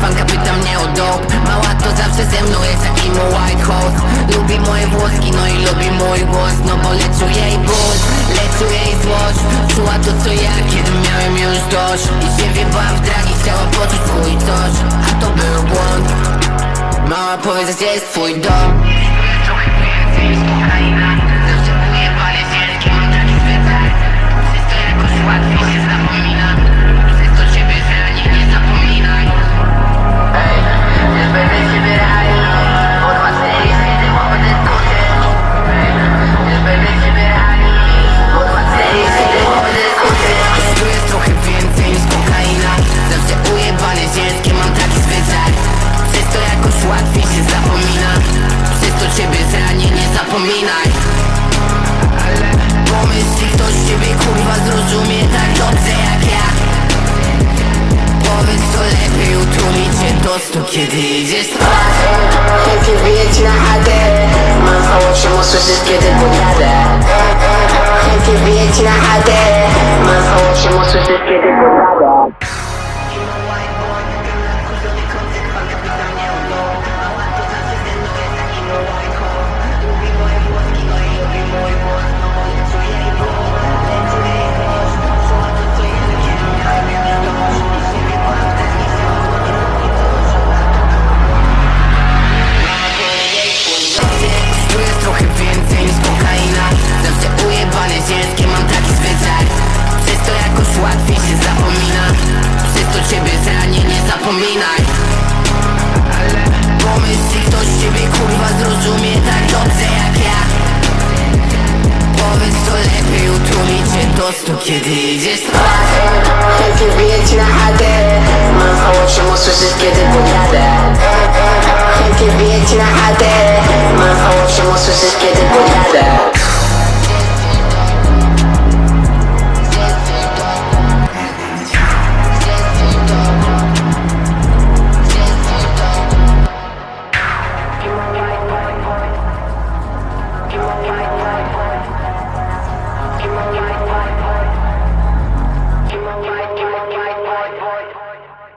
fanka pyta mnie o dope. Mała to zawsze ze mną jest jak White House Lubi moje włoski, no i lubi mój głos No bo leczu jej ból, leczu jej złość. Czuła to co ja, kiedy miałem już dość. I się wiebała w dragi, chciała poczuć swój coś. A to był błąd. Mała powiedz, gdzie jest twój dom łatwiej się zapomina. Przez to ciebie zrani, nie zapominaj. Ale pomyśl, czy ktoś ciebie kurwa zrozumie tak dobrze jak ja. Powiedz to lepiej utrumicie tostu, kiedy idziesz spać. Chętnie wbiję ci na chatę Mam w oczy, usłyszysz kiedy podjadę. Chętnie wbiję ci na chatę Mam w oczy, usłyszysz kiedy podjadę. Tu tostu, kiedy idziesz spać Chętnie wbiję ci na chatę Mam w oczy, kiedy